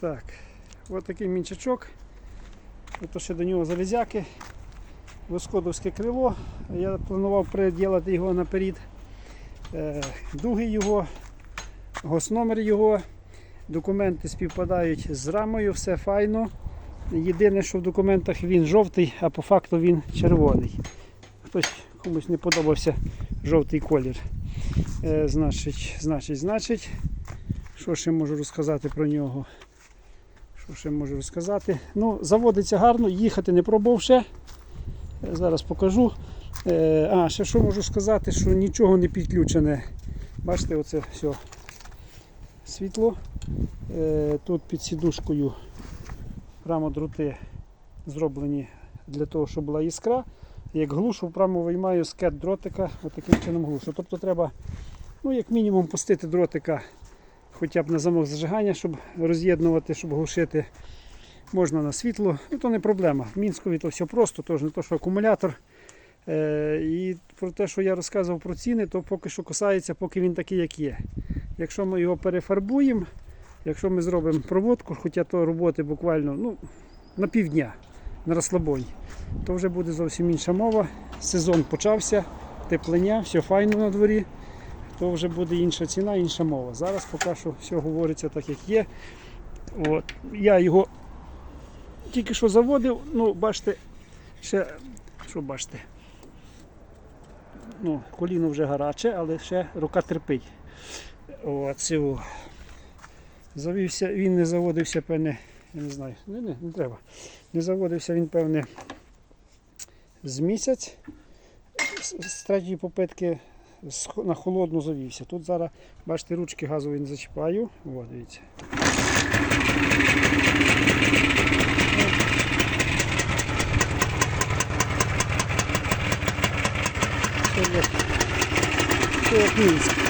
Так, от такий мінчачок. Ото ще до нього залізяки. Воскодовське крило. Я планував приділити його наперед. Е, Дуги його, госномер його. Документи співпадають з рамою, все файно. Єдине, що в документах він жовтий, а по факту він червоний. Хтось комусь не подобався жовтий колір. Е, значить, значить, значить, що ще можу розказати про нього? Що ще можу розказати? Ну, заводиться гарно, їхати не пробував ще. Е, Зараз покажу. Е, а, ще що можу сказати, що нічого не підключене. Бачите, оце все світло. Е, тут під сідушкою прямо дроти зроблені для того, щоб була іскра. Як глушу, прямо виймаю з кет дротика, отаким чином глушу. Тобто треба, ну, як мінімум, пустити дротика хоча б на замок зажигання, щоб роз'єднувати, щоб глушити. Можна на світло, ну то не проблема. В Мінськові то все просто, то ж не то, що акумулятор. Е, і про те, що я розказував про ціни, то поки що касається, поки він такий, як є. Якщо ми його перефарбуємо, якщо ми зробимо проводку, хоча то роботи буквально ну, на півдня на розслабоні, то вже буде зовсім інша мова. Сезон почався, теплення, все файно на дворі, то вже буде інша ціна, інша мова. Зараз поки що все говориться так, як є. От. Я його тільки що заводив, ну, бачите, ще, що бачите, ну, коліно вже гаряче, але ще рука терпить. От, цього. Завівся, він не заводився, певне, я не знаю, не, не, не треба. Не заводився він, певне, з місяць. З, третьої попитки на холодну завівся. Тут зараз, бачите, ручки газові не зачіпаю. О, дивіться. Як, як Мінськ.